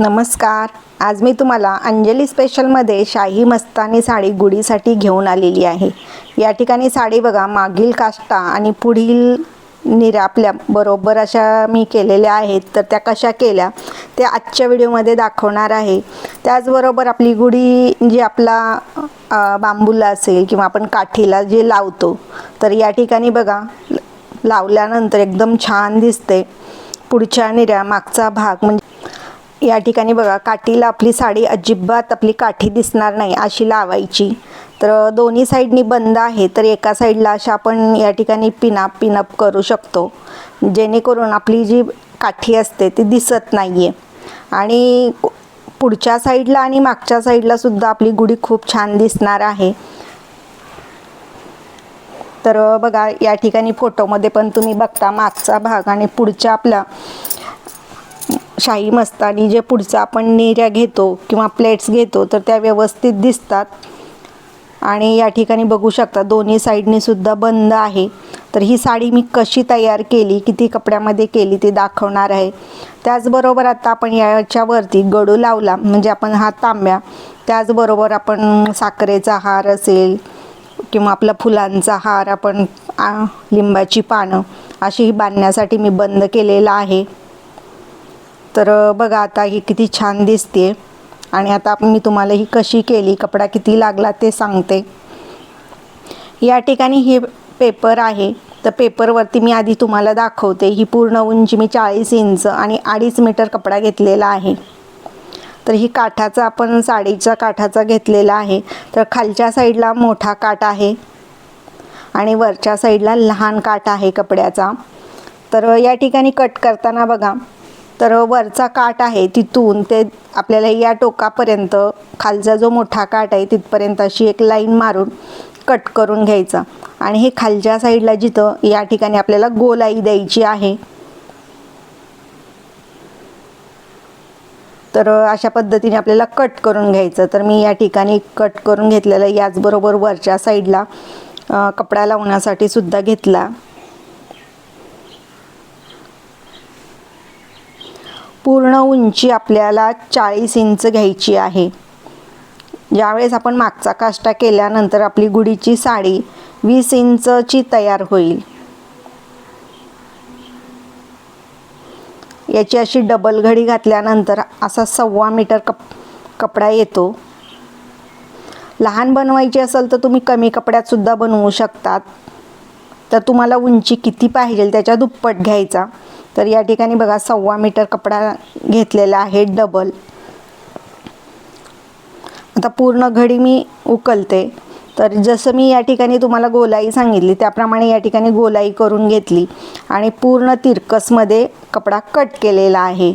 नमस्कार. आज मी तुम्हाला अंजली स्पेशलमध्ये शाही मस्तानी साडी गुढीसाठी घेऊन आलेली आहे. या ठिकाणी साडी बघा मागील काष्टा आणि पुढील निऱ्या आपल्या बरोबर अशा मी केलेल्या आहेत. तर त्या कशा केल्या त्या आजच्या व्हिडिओमध्ये दाखवणार आहे. त्याचबरोबर आपली गुढी जी आपला बांबूला असेल किंवा आपण काठीला जे लावतो तर या ठिकाणी बघा लावल्यानंतर एकदम छान दिसते. पुढच्या निऱ्या मागचा भाग म्हणजे या ठिकाणी बघा काठीला आपली साडी अजिबात आपली काठी दिसणार नाही अशी लावायची. तर दोन्ही साईडनी बंद आहे तर एका साईडला अशा आपण या ठिकाणी पिनाप पिनअप करू शकतो. जेणेकरून आपली जी काठी असते ती दिसत नाही आहे आणि पुढच्या साईडला आणि मागच्या साईडला सुद्धा आपली गुढी खूप छान दिसणार आहे. तर बघा या ठिकाणी फोटोमध्ये पण तुम्ही बघता मागचा भाग आणि पुढच्या आपला शाही मस्तानी जे पुढचं आपण नेऱ्या घेतो किंवा प्लेट्स घेतो तर त्या व्यवस्थित दिसतात. आणि या ठिकाणी बघू शकता दोन्ही साईडने सुद्धा बंद आहे. तर ही साडी मी कशी तयार केली किती कपड्यामध्ये केली ते दाखवणार आहे. त्याचबरोबर आता आपण याच्यावरती गडू लावला म्हणजे आपण हा तांब्या. त्याचबरोबर आपण साखरेचा हार असेल किंवा आपला फुलांचा हार आपण लिंबाची पानं अशी ही बांधण्यासाठी मी बंद केलेला आहे. तर बघा आता ही किती छान दिसते आणि आता मी तुम्हाला ही कशी केली कपडा किती लागला ते सांगते. या ठिकाणी हे पेपर आहे. तर पेपरवरती मी आधी तुम्हाला दाखवते. ही पूर्ण उंची मी चाळीस इंच आणि अडीच मीटर कपडा घेतलेला आहे. तर ही काठाचा आपण साडीच्या काठाचा घेतलेला आहे. तर खालच्या साईडला मोठा काठ आहे. आणि वरच्या साईडला लहान काठ आहे कपड्याचा. तर या ठिकाणी कट करताना बघा. तर वरचा काठ आहे तिथून ते आपल्याला या टोकापर्यंत खालचा जो मोठा काठ आहे तिथपर्यंत अशी एक लाईन मारून कट करून घ्यायचा. आणि हे खालच्या साईडला जिथं या ठिकाणी आपल्याला गोलाई द्यायची आहे. तर अशा पद्धतीने आपल्याला कट करून घ्यायचं. तर मी या ठिकाणी कट करून घेतलेलं याचबरोबर वरच्या साईडला कपडा लावण्यासाठी सुद्धा घेतला. पूर्ण उंची आपल्याला चाळीस इंच घ्यायची आहे. ज्यावेळेस आपण मागचा काष्टा केल्यानंतर आपली गुढीची साडी वीस इंचची तयार होईल. याची अशी डबल घडी घातल्यानंतर असा सव्वा मीटर कप कपडा येतो. लहान बनवायची असेल तर तुम्ही कमी कपड्यातसुद्धा बनवू शकतात. तर तुम्हाला उंची किती पाहिजे त्याच्या दुप्पट घ्यायचा. तर या ठिकाणी बघा सव्वा मीटर कपडा घेतलेला आहे डबल आता पूर्ण घडी मी उकलते. तर जसं मी या ठिकाणी तुम्हाला गोलाई सांगितली त्याप्रमाणे या ठिकाणी गोलाई करून घेतली आणि पूर्ण तिरकसमध्ये कपडा कट केलेला आहे.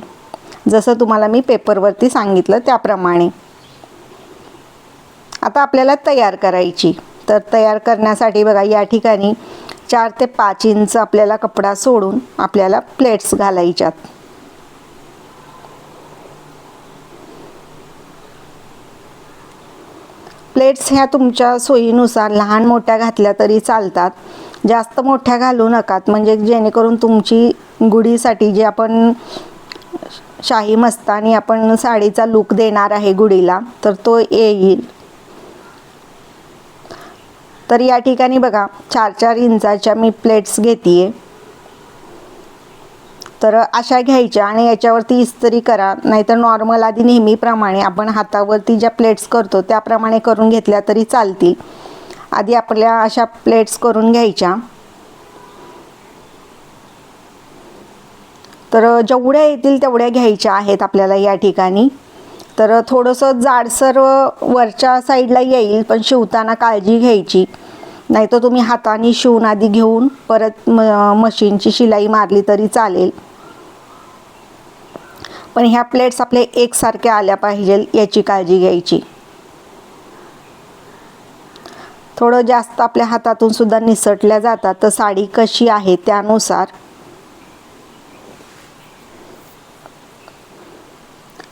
जसं तुम्हाला मी पेपरवरती सांगितलं त्याप्रमाणे. आता आपल्याला तयार करायची. तर तयार करण्यासाठी बघा या ठिकाणी चार ते पाच इंच आपल्याला कपडा सोडून आपल्याला प्लेट्स घालायच्यात. प्लेट्स ह्या तुमच्या सोयीनुसार लहान मोठ्या घातल्या तरी चालतात. जास्त मोठ्या घालू नकात म्हणजे जेणेकरून तुमची गुढीसाठी जे आपण शाही मस्तानी आपण साडीचा लुक देणार आहे गुढीला तर तो येईल. तर या ठिकाणी बघा चार चार इंचाच्या मी प्लेट्स घेते तर अशा घ्यायच्या आणि याच्यावरती इस्त्री करा नाहीतर नॉर्मल आधी नेहमीप्रमाणे आपण हातावरती ज्या प्लेट्स करतो त्याप्रमाणे करून घेतल्या तरी चालतील. आधी आपल्या अशा प्लेट्स करून घ्यायच्या. तर जेवढ्या येतील तेवढ्या घ्यायच्या आहेत आपल्याला या ठिकाणी. तर थोडंसं जाडसर वरच्या साईडला येईल पण शिवताना काळजी घ्यायची. नाही तर तुम्ही हाताने शिवून आधी घेऊन परत म मशीनची शिलाई मारली तरी चालेल. पण ह्या प्लेट्स आपल्या एकसारख्या आल्या पाहिजेल याची काळजी घ्यायची. थोडं जास्त आपल्या हातातून सुद्धा निसटल्या जातात तर साडी कशी आहे त्यानुसार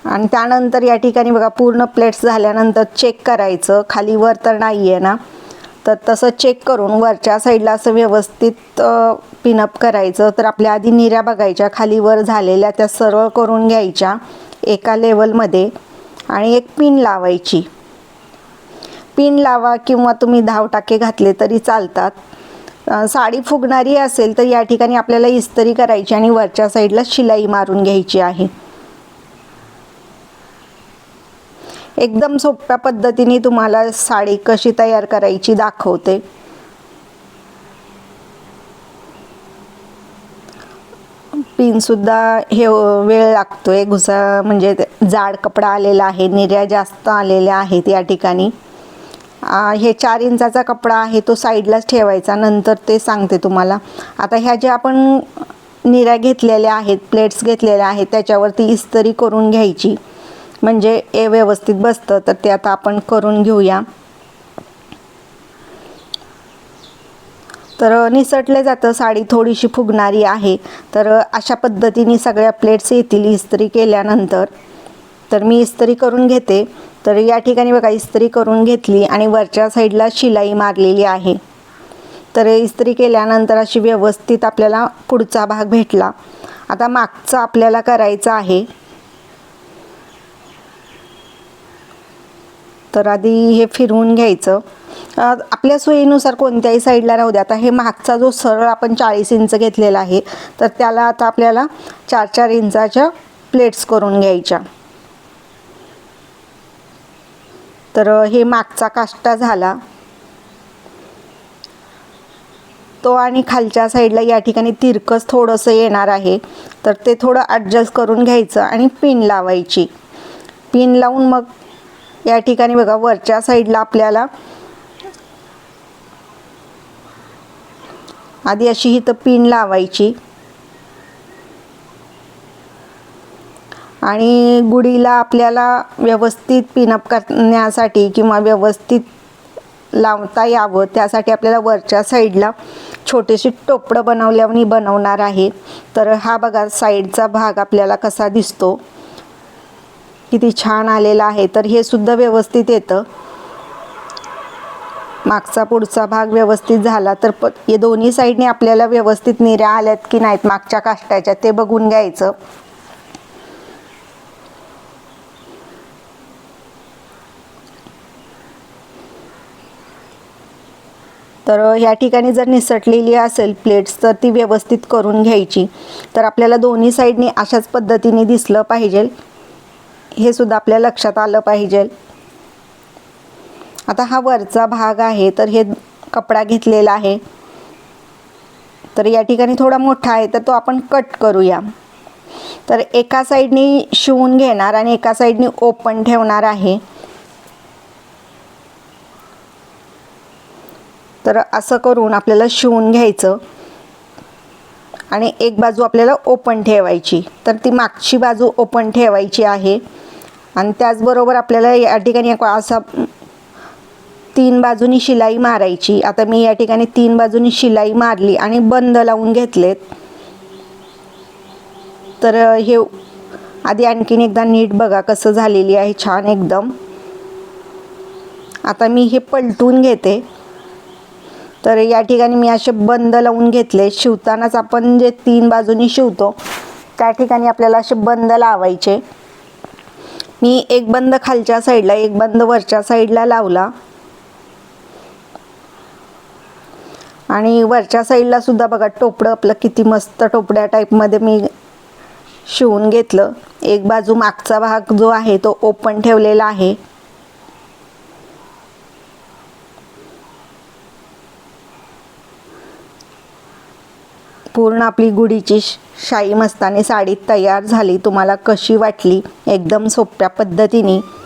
आणि त्यानंतर या ठिकाणी बघा पूर्ण प्लेट्स झाल्यानंतर चेक करायचं. खाली वर तर नाही आहे ना. तर तसं चेक करून वरच्या साईडला असं व्यवस्थित पिनअप करायचं. तर आपल्या आधी निऱ्या बघायच्या. खाली वर झालेल्या त्या सरळ करून घ्यायच्या एका लेवलमध्ये आणि एक पिन लावायची. पिन लावा किंवा तुम्ही धाव टाके घातले तरी चालतात. साडी फुगणारी असेल तर या ठिकाणी आपल्याला इस्त्री करायची आणि वरच्या साईडला शिलाई मारून घ्यायची आहे. एकदम सोप्या पद्धतीने तुम्हाला साडी कशी तयार करायची दाखवते. पिनसुद्धा हे वेळ लागतोय घुसा म्हणजे जाड कपडा आलेला आहे निर्या जास्त आलेल्या आहेत या ठिकाणी. हे चार इंचाचा कपडा आहे तो साईडलाच ठेवायचा नंतर ते सांगते तुम्हाला. आता ह्या ज्या आपण निऱ्या घेतलेल्या आहेत प्लेट्स घेतलेल्या आहेत त्याच्यावरती इस्त्री करून घ्यायची. म्हणजे ए व्यवस्थित बसतं तर ते आता आपण करून घेऊया. तर निसटले जातं साडी थोडीशी फुगणारी आहे. तर अशा पद्धतीने सगळ्या प्लेट्स येतील इस्त्री केल्यानंतर. तर मी इस्त्री करून घेते. तर या ठिकाणी बघा इस्त्री करून घेतली आणि वरच्या साईडला शिलाई मारलेली आहे. तर इस्त्री केल्यानंतर अशी व्यवस्थित आपल्याला पुढचा भाग भेटला. आता मागचा आपल्याला करायचा आहे. तर आधी हे फिरवून घ्यायचं. आपल्या सोयीनुसार कोणत्याही साईडला राहू द्या आता हे मागचा जो सरळ आपण चाळीस इंच घेतलेला आहे तर त्याला आता आपल्याला चार चार इंचाच्या प्लेट्स करून घ्यायच्या. तर हे मागचा काष्टा झाला. तो आणि खालच्या साईडला या ठिकाणी तिरकस थोडंसं येणार आहे. तर ते थोडं ॲडजस्ट करून घ्यायचं आणि पिन लावायची. पिन लावून मग या ठिकाणी बघा वरच्या साईडला आपल्याला आधी अशी इथं पिन लावायची. आणि गुढीला आपल्याला व्यवस्थित पिनअप करण्यासाठी किंवा व्यवस्थित लावता यावं त्यासाठी आपल्याला वरच्या साईडला छोटेशी टोपडं बनवल्याने बनवणार आहे. तर हा बघा साईडचा भाग आपल्याला कसा दिसतो. किती छान आलेला आहे तर हे सुद्धा व्यवस्थित येतं. मागचा पुढचा भाग व्यवस्थित झाला तर प हे दोन्ही साईडने आपल्याला व्यवस्थित निऱ्या आल्यात की नाहीत मागच्या काष्टाच्या ते बघून घ्यायचं. तर या ठिकाणी जर निसटलेली असेल प्लेट्स तर ती व्यवस्थित करून घ्यायची. तर आपल्याला दोन्ही साईडने अशाच पद्धतीने दिसलं पाहिजे. हे सुद्धा आपल्या लक्षात आलं पाहिजे. आता हा वरचा भाग आहे तर हे कपडा घेतलेला आहे. तर या ठिकाणी थोडा मोठा आहे तर तो आपण कट करूया. तर एका साईडनी शिवून घेणार आणि एका साईडनी ओपन ठेवणार आहे. तर असं करून आपल्याला शिवून घ्यायचं. आणि एक बाजू आपल्याला ओपन ठेवायची. तर ती मागची बाजू ओपन ठेवायची आहे. आणि त्याचबरोबर आपल्याला या ठिकाणी एक असा तीन बाजूनी शिलाई मारायची. आता मी या ठिकाणी तीन बाजूनी शिलाई मारली आणि बंद लावून घेतलेत. तर हे आधी आणखीन एकदा नीट बघा कसं झालेली आहे छान एकदम. आता मी हे पलटून घेते. तर या ठिकाणी मी असे बंद लावून घेतले. शिवतानाच आपण जे तीन बाजूनी शिवतो त्या ठिकाणी आपल्याला असे बंद लावायचे. मी एक बंद खालच्या साईडला एक बंद वरच्या साईडला लावला. आणि वरच्या साईडला सुद्धा बघा टोपडं आपलं किती मस्त टोपड्या टाईपमध्ये मी शिवून घेतलं. एक बाजू मागचा भाग जो आहे तो ओपन ठेवलेला आहे. पूर्ण आपली गुढीची श- शाई मस्तानी साडी तयार झाली. तुम्हाला कशी वाटली? एकदम सोप्या पद्धतीने.